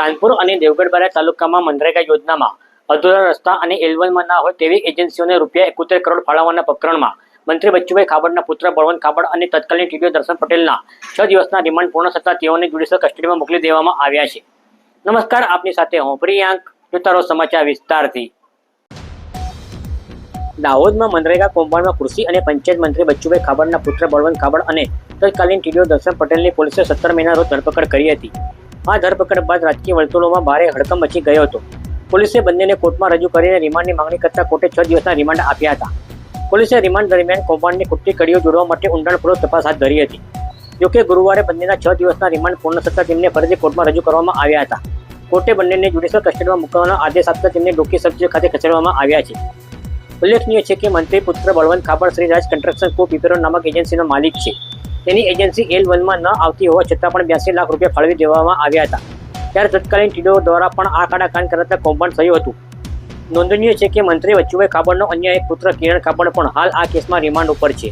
કાનપુર અને દેવગઢ બારા તાલુકામાં મનરેગા યોજનામાં અધૂરા રસ્તા અને એલવનમાં ના હોય તેવી એજન્સીઓને રૂપિયા એકોતેર કરોડ ફાળવવાના પ્રકરણમાં મંત્રી બચ્ચુભાઈ ખાબડના પુત્ર બળવંત ખાબડ અને તત્કાલીન ટીડીઓ દર્શન પટેલના છ દિવસના રિમાન્ડ પૂર્ણ થતાં તેઓને જ્યુડિશિયલ કસ્ટડીમાં મોકલી દેવામાં આવ્યા છે. નમસ્કાર, આપની સાથે હું પ્રિયાંક, જોતારો સમાચાર વિસ્તારથી. દાહોદમાં મનરેગા કૌભાંડમાં કૃષિ અને પંચાયત મંત્રી બચ્ચુભાઈ ખાબડના પુત્ર બળવંત ખાબડ અને તત્કાલીન ટીડીઓ દર્શન પટેલની પોલીસે સત્તર મહિના રોજ ધરપકડ કરી હતી. આ ધરપકડ બાદ રાજકીય વર્તુળોમાં ભારે હડકમ મચી ગયો હતો. પોલીસે બંનેને કોર્ટમાં રજૂ કરીને રિમાન્ડની માંગણી કરતા કોર્ટે છ દિવસના રિમાન્ડ આપ્યા હતા. પોલીસે રિમાન્ડ દરમિયાન કૌભાંડની કુટ્ટી કડીઓ જોડવા માટે ઊંડાણપૂર્વક તપાસ હાથ ધરી હતી. જોકે ગુરુવારે બંનેના છ દિવસના રિમાન્ડ પૂર્ણ થતાં તેમને ફરીથી કોર્ટમાં રજૂ કરવામાં આવ્યા હતા. કોર્ટે બંનેને જ્યુડિશિયલ કસ્ટડીમાં મૂકવાનો આદેશ આપતા તેમને ડોકી સબ ખાતે ખસેડવામાં આવ્યા છે. ઉલ્લેખનીય છે કે મંત્રી પુત્ર બળવંત ખાબડ શ્રીરાજ કન્સ્ટ્રક્શન કો પીપેરો નામક એજન્સીનો માલિક છે. તેની એજન્સી એલ વનમાં ન આવતી હોવા છતાં પણ બ્યાસી લાખ રૂપિયા ફાળવી દેવામાં આવ્યા હતા. ત્યારે તત્કાલીન ટીડીઓ દ્વારા પણ આ કાળા કાન કરાતા કૌભાંડ થયું હતું. નોંધનીય છે કે મંત્રી વચ્ચુભાઈ ખાબડનો અન્ય એક પુત્ર કિરણ ખાબડ પણ હાલ આ કેસમાં રિમાન્ડ ઉપર છે.